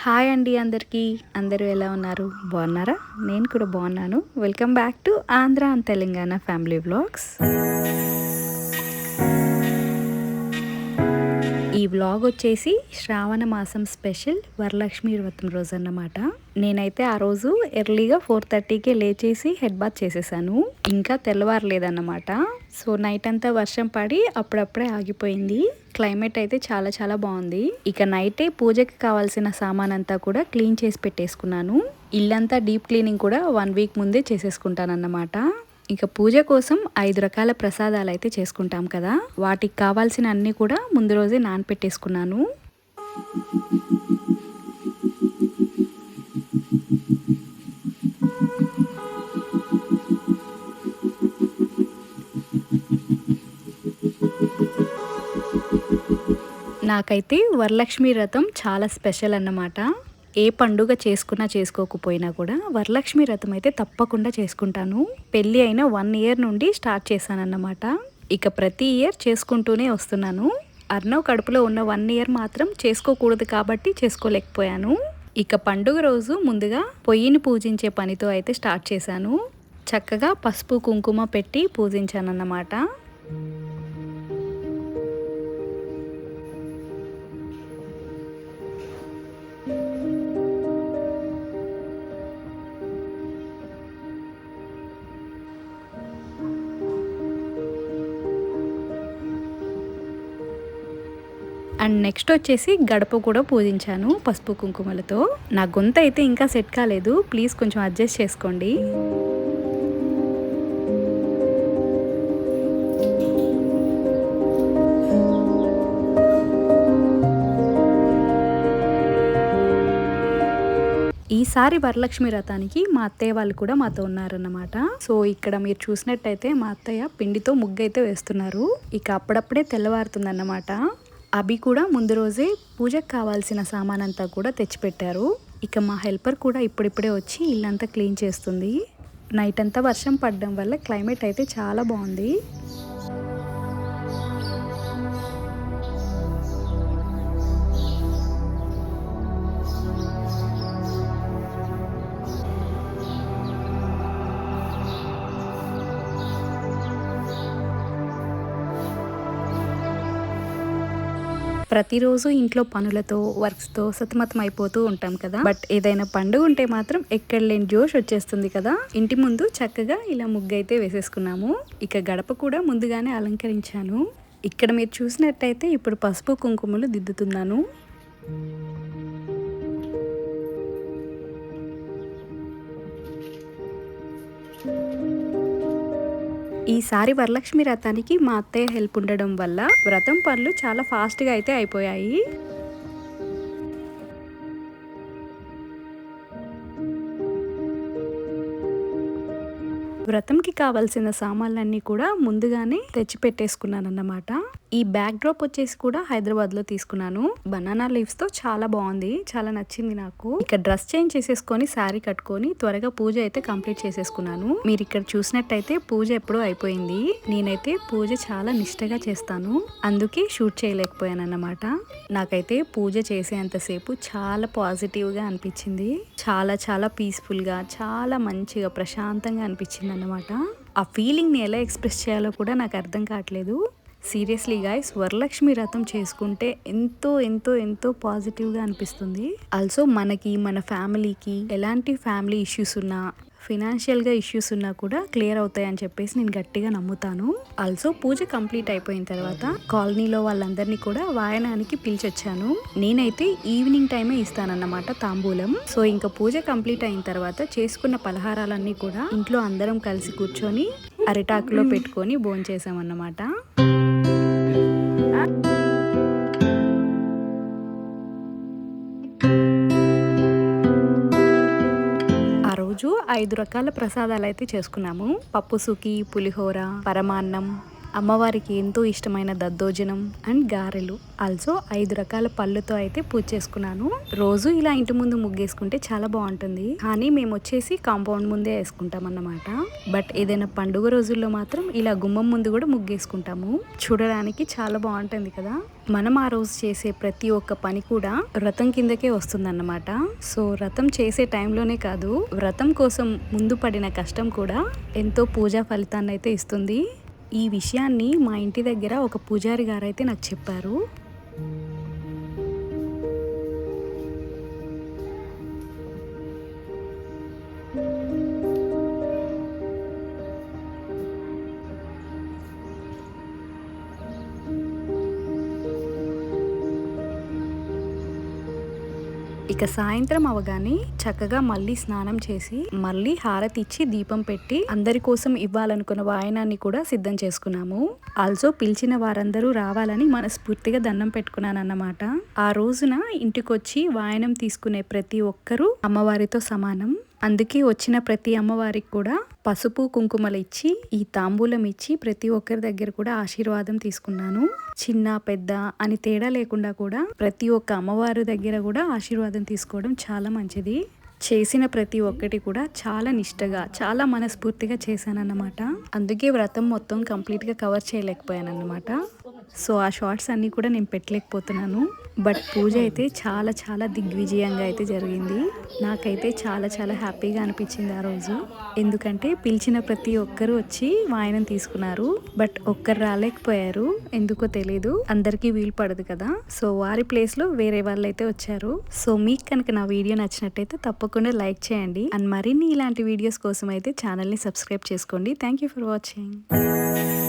Hi అండి అందరికీ. అందరూ ఎలా ఉన్నారు? బాగున్నారా? నేను కూడా బాగున్నాను. Welcome back to Andhra and Telangana family blogs ఈ వ్లాగ్ వచ్చేసి శ్రావణ మాసం స్పెషల్ వరలక్ష్మి వ్రతం రోజు అన్నమాట. నేనైతే ఆ రోజు ఎర్లీగా ఫోర్ థర్టీకే లేచేసి హెడ్ బాత్ చేసేసాను. ఇంకా తెల్లవారలేదన్నమాట. సో నైట్ అంతా వర్షం పడి అప్పుడప్పుడే ఆగిపోయింది. క్లైమేట్ అయితే చాలా చాలా బాగుంది. ఇక నైటే పూజకి కావాల్సిన సామాన్ అంతా కూడా క్లీన్ చేసి పెట్టేసుకున్నాను. ఇల్లంతా డీప్ క్లీనింగ్ కూడా వన్ వీక్ ముందే చేసేసుకుంటానన్నమాట. ఇక పూజ కోసం ఐదు రకాల ప్రసాదాలు అయితే చేసుకుంటాం కదా. వాటికి కావాల్సిన అన్నీ కూడా ముందు రోజే నానపెట్టేసుకున్నాను. నాకైతే వరలక్ష్మి వ్రతం చాలా స్పెషల్ అన్నమాట. ఏ పండుగ చేసుకున్నా చేసుకోకపోయినా కూడా వరలక్ష్మి వ్రతం అయితే తప్పకుండా చేసుకుంటాను. పెళ్ళి అయిన వన్ ఇయర్ నుండి స్టార్ట్ చేశానన్నమాట. ఇక ప్రతి ఇయర్ చేసుకుంటూనే వస్తున్నాను. అర్ణవ్ కడుపులో ఉన్న వన్ ఇయర్ మాత్రం చేసుకోకూడదు కాబట్టి చేసుకోలేకపోయాను. ఇక పండుగ రోజు ముందుగా పొయ్యిని పూజించే పనితో అయితే స్టార్ట్ చేశాను. చక్కగా పసుపు కుంకుమ పెట్టి పూజించానన్నమాట. అండ్ నెక్స్ట్ వచ్చేసి గడప కూడా పూజించాను పసుపు కుంకుమలతో. నా గొంత అయితే ఇంకా సెట్ కాలేదు. ప్లీజ్ కొంచెం అడ్జస్ట్ చేసుకోండి. ఈసారి వరలక్ష్మి రథానికి మా అత్తయ్య వాళ్ళు కూడా మాతో ఉన్నారన్నమాట. సో ఇక్కడ మీరు చూసినట్టయితే మా అత్తయ్య పిండితో ముగ్గు అయితే వేస్తున్నారు. ఇక అప్పుడప్పుడే తెల్లవారుతుందన్నమాట. అభి కూడా ముందు రోజే పూజకు కావాల్సిన సామాన్ అంతా కూడా తెచ్చిపెట్టారు. ఇక మా హెల్పర్ కూడా ఇప్పుడిప్పుడే వచ్చి ఇల్లంతా క్లీన్ చేస్తుంది. నైట్ అంతా వర్షం పడడం వల్ల క్లైమేట్ అయితే చాలా బాగుంది. ప్రతిరోజు ఇంట్లో పనులతో వర్క్స్తో సతమతం అయిపోతూ ఉంటాం కదా. బట్ ఏదైనా పండుగ ఉంటే మాత్రం ఎక్కడ లేని జోష్ వచ్చేస్తుంది కదా. ఇంటి ముందు చక్కగా ఇలా ముగ్గు అయితే వేసేసుకున్నాము. ఇక గడప కూడా ముందుగానే అలంకరించాను. ఇక్కడ మీరు చూసినట్టయితే ఇప్పుడు పసుపు కుంకుమలు దిద్దుతున్నాను. ఈసారి వరలక్ష్మి వ్రతానికి మా అత్తయ్య హెల్ప్ ఉండడం వల్ల వ్రతం పనులు చాలా ఫాస్ట్గా అయితే అయిపోయాయి. వ్రతంకి కావాల్సిన సామాన్లన్నీ కూడా ముందుగానే తెచ్చి పెట్టేసుకున్నానన్నమాట ఈ బ్యాక్ డ్రాప్ వచ్చేసి కూడా హైదరాబాద్లో తీసుకున్నాను. బనానా లీవ్స్తో చాలా బాగుంది. చాలా నచ్చింది నాకు. ఇక డ్రెస్ చేంజ్ చేసేసుకొని శారీ కట్టుకొని త్వరగా పూజ అయితే కంప్లీట్ చేసేసుకున్నాను. మీరు ఇక్కడ చూసినట్టయితే పూజ ఎప్పుడూ అయిపోయింది. నేనైతే పూజ చాలా నిష్టగా చేస్తాను. అందుకే షూట్ చేయలేకపోయాను అన్నమాట నాకైతే పూజ చేసేంతసేపు చాలా పాజిటివ్గా అనిపించింది. చాలా చాలా పీస్ఫుల్గా చాలా మంచిగా ప్రశాంతంగా అనిపించింది అన్నమాట ఆ ఫీలింగ్ని ఎలా ఎక్స్ప్రెస్ చేయాలో కూడా నాకు అర్థం కావట్లేదు. సీరియస్లీ గాయస్ వరలక్ష్మి వ్రతం చేసుకుంటే ఎంతో ఎంతో ఎంతో పాజిటివ్గా అనిపిస్తుంది. ఆల్సో మనకి మన ఫ్యామిలీకి ఎలాంటి ఫ్యామిలీ ఇష్యూస్ ఉన్నా ఫినాన్షియల్గా ఇష్యూస్ ఉన్నా కూడా క్లియర్ అవుతాయని చెప్పేసి నేను గట్టిగా నమ్ముతాను. ఆల్సో పూజ కంప్లీట్ అయిపోయిన తర్వాత కాలనీలో వాళ్ళందరినీ కూడా వాయనానికి పిలిచొచ్చాను. నేనైతే ఈవినింగ్ టైమే ఇస్తానన్నమాట తాంబూలం. సో ఇంకా పూజ కంప్లీట్ అయిన తర్వాత చేసుకున్న పలహారాలన్నీ కూడా ఇంట్లో అందరం కలిసి కూర్చొని అరిటాకులో పెట్టుకొని భోంచేసామన్నమాట. ఐదు రకాల ప్రసాదాలు అయితే చేసుకున్నాము. పప్పు సుఖీ పులిహోర పరమాన్నం అమ్మవారికి ఎంతో ఇష్టమైన దద్దోజనం అండ్ గారెలు. ఆల్సో ఐదు రకాల పళ్ళుతో అయితే పూజ చేసుకున్నాను. రోజు ఇలా ఇంటి ముందు ముగ్గేసుకుంటే చాలా బాగుంటుంది. కానీ మేము వచ్చేసి కాంపౌండ్ ముందే వేసుకుంటాం అన్నమాట. బట్ ఏదైనా పండుగ రోజుల్లో మాత్రం ఇలా గుమ్మం ముందు కూడా ముగ్గేసుకుంటాము. చూడడానికి చాలా బాగుంటుంది కదా. మనం ఆ రోజు చేసే ప్రతి ఒక్క పని కూడా వ్రతం కిందకే వస్తుందన్నమాట. సో వ్రతం చేసే టైంలోనే కాదు వ్రతం కోసం ముందు పడిన కష్టం కూడా ఎంతో పూజా ఫలితాన్ని అయితే ఇస్తుంది. ఈ విషయాన్ని మా ఇంటి దగ్గర ఒక పూజారి గారైతే నాకు చెప్పారు. ఇక సాయంత్రం అవగానే చక్కగా మళ్ళీ స్నానం చేసి మళ్ళీ హారతి ఇచ్చి దీపం పెట్టి అందరి కోసం ఇవ్వాలనుకున్న వాయనాన్ని కూడా సిద్ధం చేసుకున్నాము. ఆల్సో పిలిచిన వారందరూ రావాలని మనస్ఫూర్తిగా దండం పెట్టుకున్నాను అన్నమాట ఆ రోజున ఇంటికొచ్చి వాయనం తీసుకునే ప్రతి ఒక్కరూ అమ్మవారితో సమానం. అందుకే వచ్చిన ప్రతి అమ్మవారికి కూడా పసుపు కుంకుమలు ఇచ్చి ఈ తాంబూలం ఇచ్చి ప్రతి ఒక్కరి దగ్గర కూడా ఆశీర్వాదం తీసుకున్నాను. చిన్న పెద్ద అని తేడా లేకుండా కూడా ప్రతి ఒక్క అమ్మవారి దగ్గర కూడా ఆశీర్వాదం తీసుకోవడం చాలా మంచిది. చేసిన ప్రతి ఒక్కటి కూడా చాలా నిష్టగా చాలా మనస్ఫూర్తిగా చేశానన్నమాట. అందుకే వ్రతం మొత్తం కంప్లీట్గా కవర్ చేయలేకపోయాను అన్నమాట సో ఆ షార్ట్స్ అన్నీ కూడా నేను పెట్టలేకపోతున్నాను. బట్ పూజ అయితే చాలా చాలా దిగ్విజయంగా అయితే జరిగింది. నాకైతే చాలా చాలా హ్యాపీగా అనిపించింది ఆ రోజు. ఎందుకంటే పిలిచిన ప్రతి ఒక్కరు వచ్చి వాయనం తీసుకున్నారు. బట్ ఒక్కరు రాలేకపోయారు. ఎందుకో తెలియదు అందరికీ వీలు పడదు కదా. సో వారి ప్లేస్లో వేరే వాళ్ళు అయితే వచ్చారు. సో మీకు కనుక నా వీడియో నచ్చినట్టయితే తప్పకుండా లైక్ చేయండి. అండ్ మరిన్ని ఇలాంటి వీడియోస్ కోసం అయితే ఛానల్ని సబ్స్క్రైబ్ చేసుకోండి. Thank you for watching.